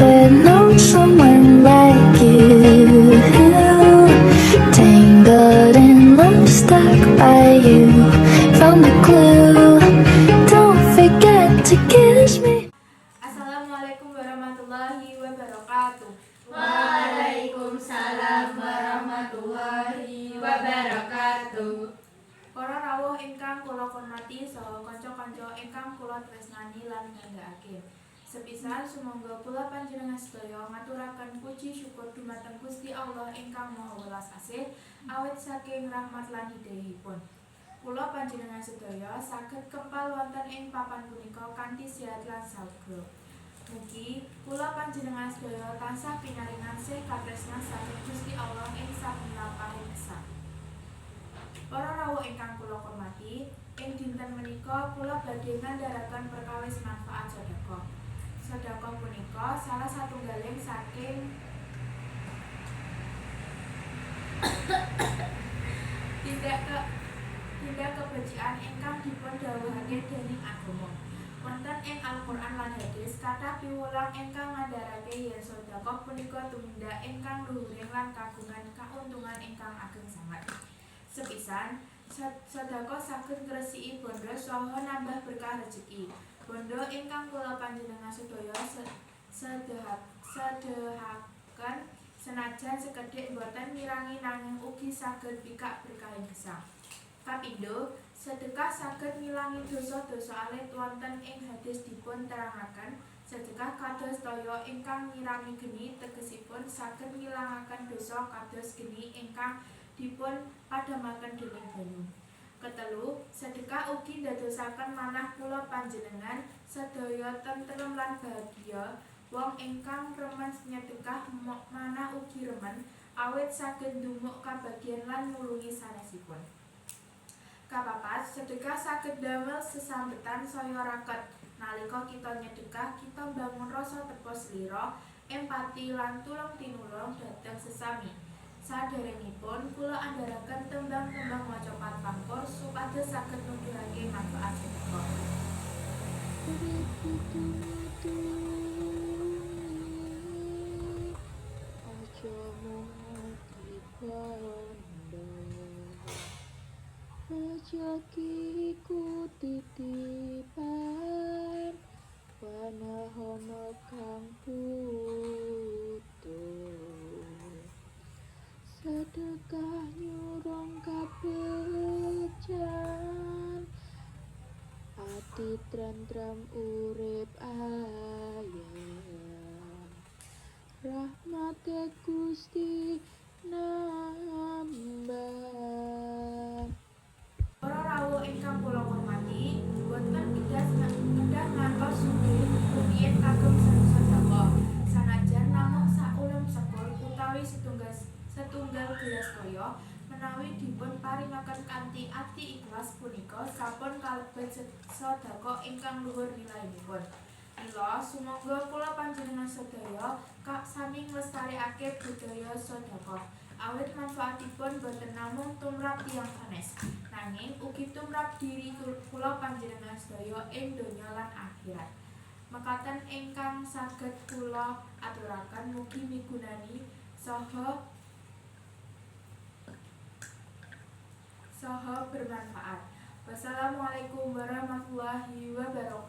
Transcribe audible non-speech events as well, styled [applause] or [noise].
never known someone like you. Tangled in love, stuck by you. Found the clue. Don't forget to kiss me. Assalamualaikum warahmatullahi wabarakatuh. Waalaikumsalam warahmatullahi wabarakatuh. Para rawuh ingkang kula hormati saha kanca-kanca ingkang kula tresnani lan nganggake. Sepisan sumangga kula panjenengan sedaya ngaturaken puji syukur dumateng Gusti Allah ingkang Maha Welas Asih awit saking rahmat lan hidayahipun. Kula panjenengan sedaya saged kempal wonten ing papan punika kanthi sehat lan sagra. Mugi kula panjenengan sedaya tansah pinaringan sih katresnan saking Gusti Allah ing saben lampahing gesang. Para rawuh ingkang kula hormati, ing dinten menika kula badhe ngandharaken perkawis manfaat sedekah. Sedekah punika salah satunggaling saking [coughs] tindak ke tindak kebajikan ingkang dipun dawuhake dening agama. Wonten ing Al-Qur'an lan hadis kathah piwulang ingkang ngandharake yen sedekah punika tumindak luhuring lan kagungan kauntungan ingkang ageng sanget. Sepisan, sed- sedekah saged ngresiki bondo saha nambah berkah rejeki. Bondo ingkang kula panjenengan sedaya se- sedehak sedehaken senajan sekedhik boten mirangi nanging ugi saged bikak berkahing gesang. Kapindo, sedekah saged ngilangi dosa-dosa alit wonten ing hadis dipun terangaken sedekah kados toya ingkang nyirami geni tegesipun saged ngilangaken dosa kados geni ingkang dipun padhamaken dening banyu. Ketelu, sedekah ugi ndadosaken manah kula panjenengan sedaya tentrem lan bahagia. Wong ingkang remen nyedekah manah ugi remen awit saged ndumuk kabagyan lan mulungi sanesipun. Kapapat, sedekah saged damel sesambetan saya raket. Nalika kita nyedekah, kita bangun rasa tepo slira, empati lan tulung tinulung dhateng sesami. Saderengipun kula andharaken tembang-tembang macapat pangkur supados saged nuduhake manfaat sedekah. Aja mati bondo Rezekiku titipan Panahono kang putus Trem-trem urip ayam Rahmate Gusti nambah Para rawuh ingkang kula hormati, boten kedah kedah ngantos sugih rumiyin kagem sedekah. Sanajan namung saulem sekul utawi setunggal setunggal gelas toya menawi dipun paringaken kanthi ati ikhlas punika sampun kalebet sed- sedekah ingkang luhur nilainipun. Mila sumangga kula panjenengan sedaya kak sami budaya sedekah. Awit manfaatipun boten namung tumrap tiyang sanes, nanging ugi tumrap diri kul- kula panjenengan sedaya ing donya lan akhirat. Mekaten ingkang saged kula aturaken mugi migunani saha bermanfaat. Wassalamualaikum warahmatullahi wabarakatuh.